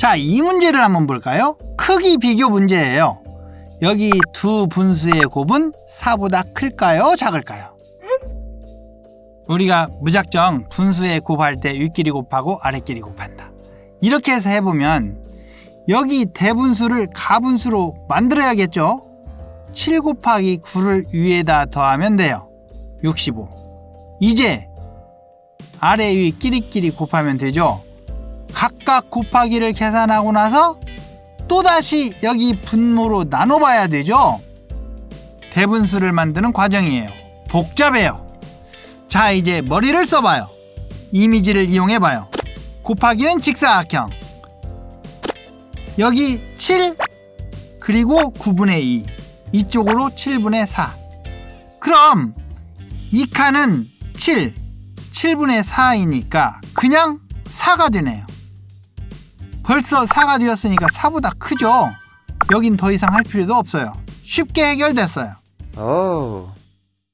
자, 이 문제를 한번 볼까요? 크기 비교 문제예요. 여기 두 분수의 곱은 4보다 클까요? 작을까요? 우리가 무작정 분수의 곱할 때 윗끼리 곱하고 아랫끼리 곱한다. 이렇게 해서 해보면 여기 대분수를 가분수로 만들어야겠죠? 7 곱하기 9를 위에다 더하면 돼요. 65. 이제 아래 위 끼리끼리 곱하면 되죠. 각각 곱하기를 계산하고 나서 또다시 여기 분모로 나눠봐야 되죠. 대분수를 만드는 과정이에요. 복잡해요. 자, 이제 머리를 써봐요. 이미지를 이용해봐요. 곱하기는 직사각형. 여기 7 그리고 9분의 2 이쪽으로 7분의 4 그럼 이 칸은 7 7분의 4이니까 그냥 4가 되네요 벌써 4가 되었으니까 4보다 크죠? 여긴 더 이상 할 필요도 없어요. 쉽게 해결됐어요. 오.